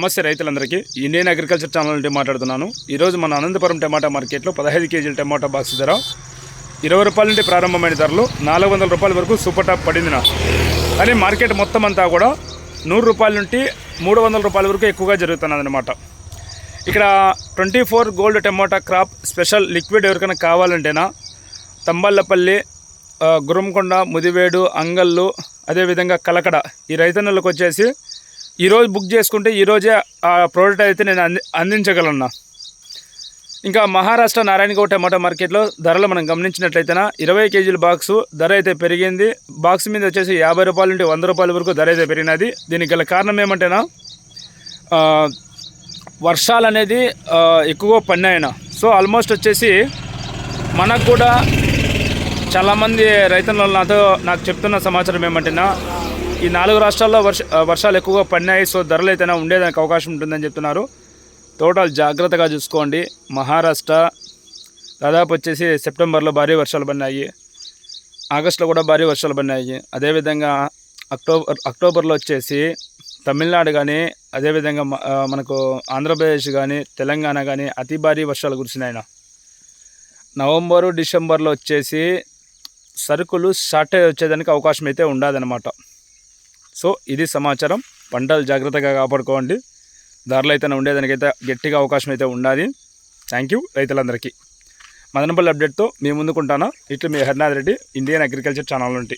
నమస్తే రైతులందరికీ. Indian agriculture channel నుండి మాట్లాడుతున్నాను. ఈరోజు మన అనంతపురం టమాటా మార్కెట్లో పదహైదు కేజీల టమాటా బాక్స్ ధర. ఇరవై రూపాయల నుండి ప్రారంభమైన ధరలు నాలుగు వందల రూపాయల వరకు సూపర్ టాప్ పడింది నా కానీ మార్కెట్ మొత్తం అంతా కూడా నూరు రూపాయల నుండి మూడు వందల రూపాయల వరకు ఎక్కువగా జరుగుతున్నదనమాట ఇక్కడ twenty four gold tomato crop special liquid ఎవరికైనా కావాలంటేనా? తంబళ్ళపల్లి గురంకొండ ముదివేడు అంగళ్ళు అదేవిధంగా కలకడ ఈ రైతన్నలకు వచ్చేసి ఈరోజు బుక్ చేసుకుంటే ఈరోజే ఆ ప్రోడక్ట్ అయితే నేను అంది అందించగలన్నా. ఇంకా మహారాష్ట్ర నారాయణగౌడ్ టమాటా మార్కెట్లో ధరలు మనం గమనించినట్లయితేనా ఇరవై కేజీల బాక్సు ధర అయితే పెరిగింది. బాక్స్ మీద వచ్చేసి యాభై రూపాయల నుండి వంద రూపాయల వరకు ధర అయితే పెరిగినది. దీనికి గల కారణం ఏమంటేనా వర్షాలు అనేది ఎక్కువ పడినాయన సో ఆల్మోస్ట్ వచ్చేసి మనకు కూడా చాలామంది రైతులు నాతో నాకు చెప్తున్న సమాచారం ఏమంటేనా ఈ నాలుగు రాష్ట్రాల్లో వర్ష వర్షాలు ఎక్కువగా పడినాయి సో ధరలు అయితేనే ఉండేదానికి అవకాశం ఉంటుందని చెప్తున్నారు. తోటలు జాగ్రత్తగా చూసుకోండి. మహారాష్ట్ర దాదాపు వచ్చేసి సెప్టెంబర్లో భారీ వర్షాలు పడినాయి. ఆగస్టులో కూడా భారీ వర్షాలు పడినాయి. అదేవిధంగా అక్టోబర్ అక్టోబర్లో వచ్చేసి తమిళనాడు కానీ అదేవిధంగా మనకు ఆంధ్రప్రదేశ్ కానీ తెలంగాణ కానీ అతి భారీ వర్షాలు కురిసినాయన నవంబరు డిసెంబర్లో వచ్చేసి సరుకులు షార్టేజ్ వచ్చేదానికి అవకాశం అయితే ఉండదన్నమాట. సో ఇది సమాచారం. పంటలు జాగ్రత్తగా కాపాడుకోండి. ధరలు అయితే ఉండేదానికైతే గట్టిగా అవకాశం అయితే ఉండాలి. థ్యాంక్ యూ రైతులందరికీ. మదనపల్లి అప్డేట్తో మీ ముందుకుంటాను? ఇట్లు మీ Harinath Reddy Indian agriculture channel నుండి.